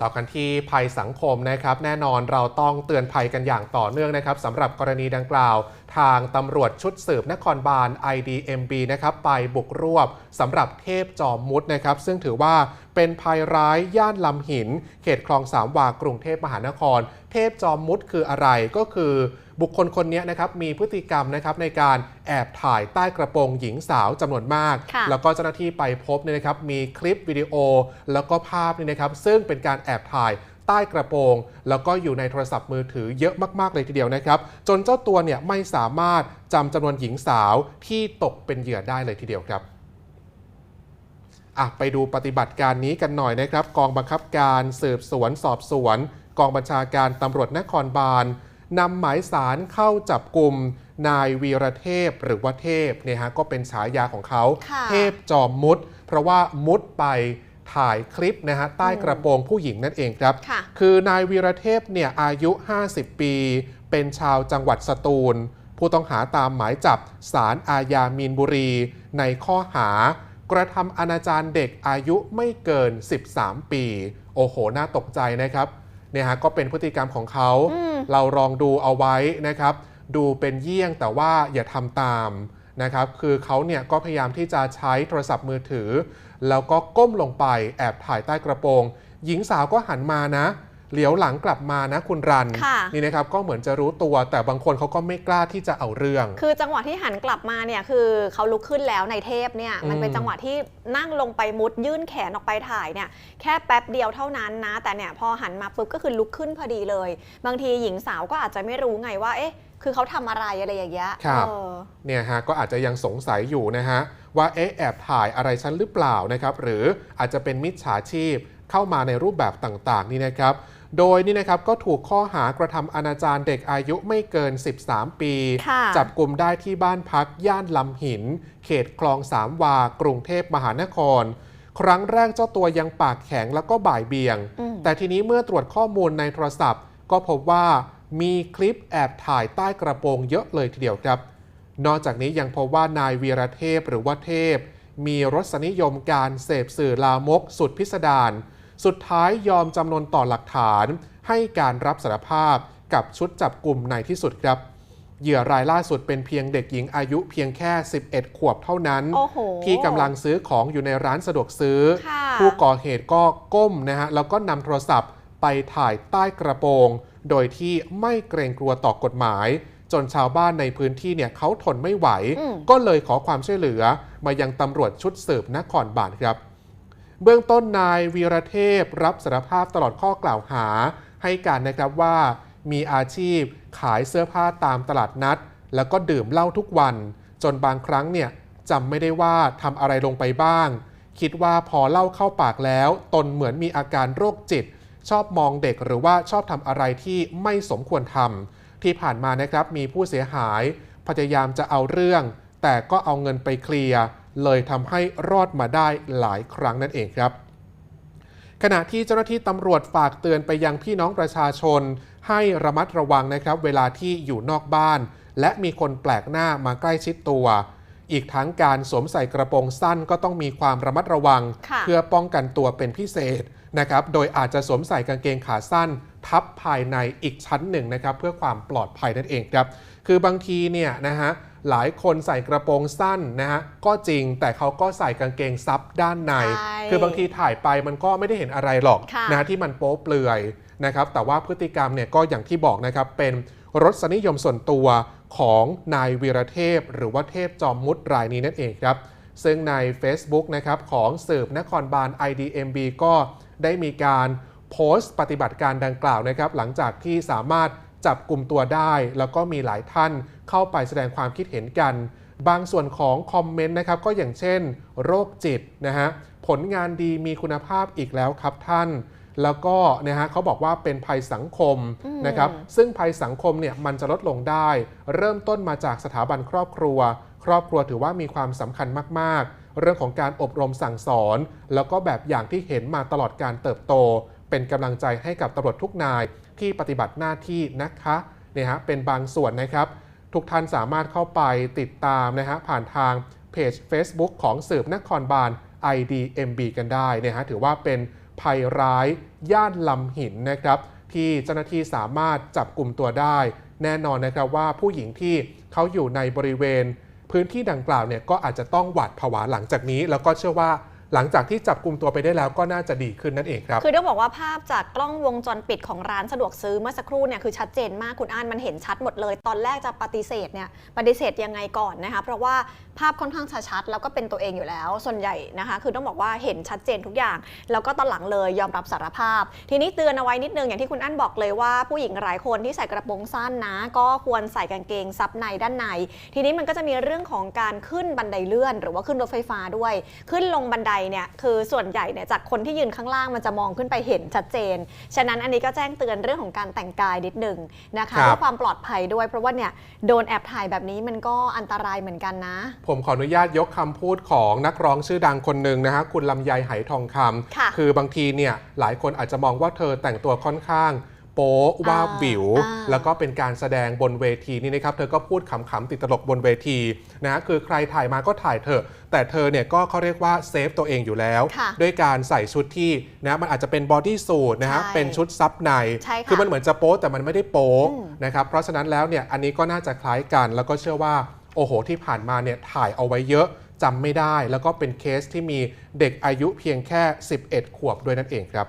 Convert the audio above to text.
ต่อกันที่ภัยสังคมนะครับแน่นอนเราต้องเตือนภัยกันอย่างต่อเนื่องนะครับสำหรับกรณีดังกล่าว ทางตำรวจชุดสืบนครบาล IDMB นะครับไปบุกรวบสำหรับเทพจอมมุดนะครับซึ่งถือว่าเป็นภัยร้ายย่านลำหิน เขตคลองสามวากรุงเทพมหานคร เทพจอมมุดคืออะไรก็คือ บุคคลคนนี้นะครับมีพฤติกรรมนะครับในการแอบถ่ายใต้กระโปรงหญิงสาวจำนวนมากค่ะแล้วก็เจ้าหน้าที่ไปพบเนี่ยนะครับมีคลิปวิดีโอ แล้วก็ภาพนี่นะครับซึ่งเป็นการแอบถ่ายใต้กระโปรง แล้วก็อยู่ในโทรศัพท์มือถือเยอะมาก ๆ เลยทีเดียวนะครับ จนเจ้าตัวเนี่ยไม่สามารถจำจำนวนหญิงสาวที่ตกเป็นเหยื่อได้เลยทีเดียวครับอะไปดูปฏิบัติการนี้กันหน่อยนะครับ กองบังคับการสืบสวนสอบสวน กองบัญชาการตำรวจนครบาล นำหมายสารเข้าจับกลุ่มนายวีรเทพหรือว่าเทพเนี่ยฮะก็เป็นฉายาของเขาค่ะเทพจอมมุด เพราะว่ามุดไปถ่ายคลิปนะฮะใต้กระโปรงผู้หญิงนั่นเองครับค่ะคือนายวีรเทพเนี่ยอายุ 50 ปี เป็นชาวจังหวัดสตูล ผู้ต้องหาตามหมายจับสารอาญามีนบุรี ในข้อหากระทำอนาจารเด็กอายุไม่เกิน 13 ปี โอ้โห น่าตกใจนะครับ เนี่ยฮะก็เป็นพฤติกรรมของเขาอืมเราลองดูเอาไว้นะครับ ดูเป็นเยี่ยงแต่ว่าอย่าทำตามนะครับคือเขาเนี่ยก็พยายามที่จะใช้โทรศัพท์มือถือ แล้วก็ก้มลงไปแอบถ่ายใต้กระโปรง หญิงสาวก็หันมานะ เหลียวหลังกลับมานะคุณรันค่ะนี่นะครับก็เหมือนจะรู้ตัว แต่บางคนเขาก็ไม่กล้าที่จะเอาเรื่อง คือจังหวะที่หันกลับมาเนี่ยคือเขาลุกขึ้นแล้วในเทพเนี่ยมันเป็นอืมจังหวะที่นั่งลงไปมุดยื่นแขนออกไปถ่ายเนี่ยแค่แป๊บเดียวเท่านั้นนะ แต่เนี่ยพอหันมาปุ๊บก็คือลุกขึ้นพอดีเลย บางทีหญิงสาวก็อาจจะไม่รู้ไงว่าเอ๊ะคือเขาทำอะไรอะไรอย่างเงี้ยครับเออเนี่ยฮะก็อาจจะยังสงสัยอยู่นะฮะว่าเอ๊ะแอบถ่ายอะไรฉันหรือเปล่านะครับหรืออาจจะเป็นมิจฉาชีพเข้ามาในรูปแบบต่าง ๆ นี่นะครับ โดยนี่นะครับก็ถูกข้อหากระทำอนาจารเด็กอายุไม่เกิน 13 ปีค่ะจับกลุ่มได้ที่บ้านพักย่านลำหิน เขตคลองสามวา กรุงเทพมหานคร ครั้งแรกเจ้าตัวยังปากแข็งแล้วก็บ่ายเบี่ยงอืมแต่ทีนี้เมื่อตรวจข้อมูลในโทรศัพท์ ก็พบว่ามีคลิปแอบถ่ายใต้กระโปรงเยอะเลยทีเดียวครับ นอกจากนี้ยังพบว่านายวีรเทพหรือว่าเทพ มีรสนิยมการเสพสื่อลามกสุดพิสดาร สุดท้ายยอมจำนนต่อหลักฐาน ให้การรับสารภาพกับชุดจับกลุ่มในที่สุดครับ เหยื่อรายล่าสุดเป็นเพียงเด็กหญิงอายุเพียงแค่ 11 ขวบเท่านั้นโอ้โหที่กำลังซื้อของอยู่ในร้านสะดวกซื้อค่ะผู้ก่อเหตุก็ก้มนะฮะแล้วก็นำโทรศัพท์ไปถ่ายใต้กระโปรง โดยที่ไม่เกรงกลัวต่อกฎหมาย จนชาวบ้านในพื้นที่เนี่ยเขาทนไม่ไหวอืมก็เลยขอความช่วยเหลือ มายังตำรวจชุดสืบนครบาลครับ เบื้องต้นนายวีรเทพรับสารภาพตลอดข้อกล่าวหา ให้การนะครับว่ามีอาชีพขายเสื้อผ้าตามตลาดนัด แล้วก็ดื่มเหล้าทุกวัน จนบางครั้งเนี่ยจำไม่ได้ว่าทำอะไรลงไปบ้าง คิดว่าพอเหล้าเข้าปากแล้ว ตนเหมือนมีอาการโรคจิต ชอบมองเด็กหรือว่าชอบทำอะไรที่ไม่สมควรทำที่ผ่านมานะครับมีผู้เสียหาย พยายามจะเอาเรื่อง แต่ก็เอาเงินไปเคลียร์ เลยทำให้รอดมาได้หลายครั้งนั่นเองครับ ขณะที่เจ้าหน้าที่ตำรวจฝากเตือนไปยังพี่น้องประชาชน ให้ระมัดระวังนะครับ เวลาที่อยู่นอกบ้าน และมีคนแปลกหน้ามาใกล้ชิดตัว อีกทั้งการสวมใส่กระโปรงสั้นก็ต้องมีความระมัดระวังค่ะเพื่อป้องกันตัวเป็นพิเศษนะครับ โดยอาจจะสวมใส่กางเกงขาสั้น ทับภายในอีกชั้นหนึ่งนะครับ เพื่อความปลอดภัยนั่นเองครับ คือบางทีเนี่ยนะฮะ หลายคนใส่กระโปรงสั้นนะฮะก็จริงแต่เขาก็ใส่กางเกงซับด้านใน ใช่คือบางทีถ่ายไปมันก็ไม่ได้เห็นอะไรหรอกค่ะ นะที่มันโป๊เปลือยนะครับแต่ว่าพฤติกรรมเนี่ยก็อย่างที่บอกนะครับเป็นรสนิยมส่วนตัวของนายวีรเทพ หรือว่าเทพจอมมุดรายนี้นั่นเองครับ ซึ่งใน Facebook นะครับของสืบนครบาล IDMB ก็ได้มีการโพสต์ปฏิบัติการดังกล่าวนะครับ หลังจากที่สามารถจับกลุ่มตัวได้ แล้วก็มีหลายท่าน เข้าไปแสดงความคิดเห็นกัน บางส่วนของคอมเมนต์นะครับก็อย่างเช่น โรคจิตนะฮะผลงานดีมีคุณภาพอีกแล้วครับท่าน แล้วก็นะฮะเขาบอกว่าเป็นภัยสังคมอืมนะครับซึ่งภัยสังคมเนี่ยมันจะลดลงได้ เริ่มต้นมาจากสถาบันครอบครัว ครอบครัวถือว่ามีความสำคัญมาก ๆ เรื่องของการอบรมสั่งสอน แล้วก็แบบอย่างที่เห็นมาตลอดการเติบโต เป็นกำลังใจให้กับตำรวจทุกนายที่ปฏิบัติหน้าที่นะคะเนี่ยฮะเป็นบางส่วนนะครับ ทุกท่านสามารถเข้าไปติดตามนะฮะผ่านทางเพจ Facebook ของสืบนครบาล IDMB กันได้นะฮะถือว่าเป็นภัยร้ายย่านลำหินนะครับที่เจ้าหน้าที่สามารถจับกลุ่มตัวได้ แน่นอนนะครับว่าผู้หญิงที่เขาอยู่ในบริเวณ พื้นที่ดังกล่าวเนี่ยก็อาจจะต้องหวาดผวาหลังจากนี้ แล้วก็เชื่อว่า หลังจากที่จับกลุ่มตัวไปได้แล้วก็น่าจะดีขึ้นนั่นเองครับ คือต้องบอกว่าภาพจากกล้องวงจรปิดของร้านสะดวกซื้อเมื่อสักครู่เนี่ยคือชัดเจนมากคุณอ่านมันเห็นชัดหมดเลย ตอนแรกจะปฏิเสธเนี่ยปฏิเสธยังไงก่อนนะคะเพราะว่าภาพค่อนข้างชัดๆแล้วก็เป็นตัวเองอยู่แล้ว ส่วนใหญ่นะคะคือต้องบอกว่าเห็นชัดเจนทุกอย่าง แล้วก็ตอนหลังเลยยอมรับสารภาพ ทีนี้เตือนเอาไว้นิดนึงอย่างที่คุณอั้นบอกเลยว่าผู้หญิงหลายคนที่ใส่กระโปรงสั้นนะ ก็ควรใส่กางเกงซับในด้านใน ทีนี้มันก็จะมีเรื่องของการขึ้นบันไดเลื่อน หรือว่าขึ้นรถไฟฟ้าด้วย ขึ้นลงบันไดเนี่ยคือส่วนใหญ่เนี่ยจากคนที่ยืนข้างล่างมันจะมองขึ้นไปเห็นชัดเจน ฉะนั้นอันนี้ก็แจ้งเตือนเรื่องของการแต่งกายนิดนึงนะคะครับเพื่อความปลอดภัยด้วยเพราะว่าเนี่ยโดนแอบถ่ายแบบนี้มันก็อันตรายเหมือนกันนะ ผมขออนุญาตยกคำพูดของนักร้องชื่อดังคนหนึ่งนะฮะคุณลำไยไหทองคำค่ะอบางทีเนี่ยหลายคนอาจจะมองว่าเธอแต่งตัวค่อนข้าง โป๊ะว่าบวิวอ่าแล้วก็เป็นการแสดงบนเวทีนี่นะครับ เธอก็พูดขำๆติดตลกบนเวทีนะฮะคือใครถ่ายมาก็ถ่ายเถอะ แต่เธอเนี่ยก็เขาเรียกว่าเซฟตัวเองอยู่แล้วค่ะด้วยการใส่ชุดที่นะมันอาจจะเป็นบอดี้สูทนะฮะใช่เป็นชุดซับในใช่ค่ะคือมันเหมือนจะโป๊ะแต่มันไม่ได้โป๊ะอืมนะครับเพราะฉะนั้นแล้วเนี่ยอันนี้ก็น่าจะคล้ายกันแล้วก็เชื่อว่าโอ้โหที่ผ่านมาเนี่ยถ่ายเอาไว้เยอะจำไม่ได้ แล้วก็เป็นเคสที่มีเด็กอายุเพียงแค่ 11 ขวบด้วยนั่นเองครับ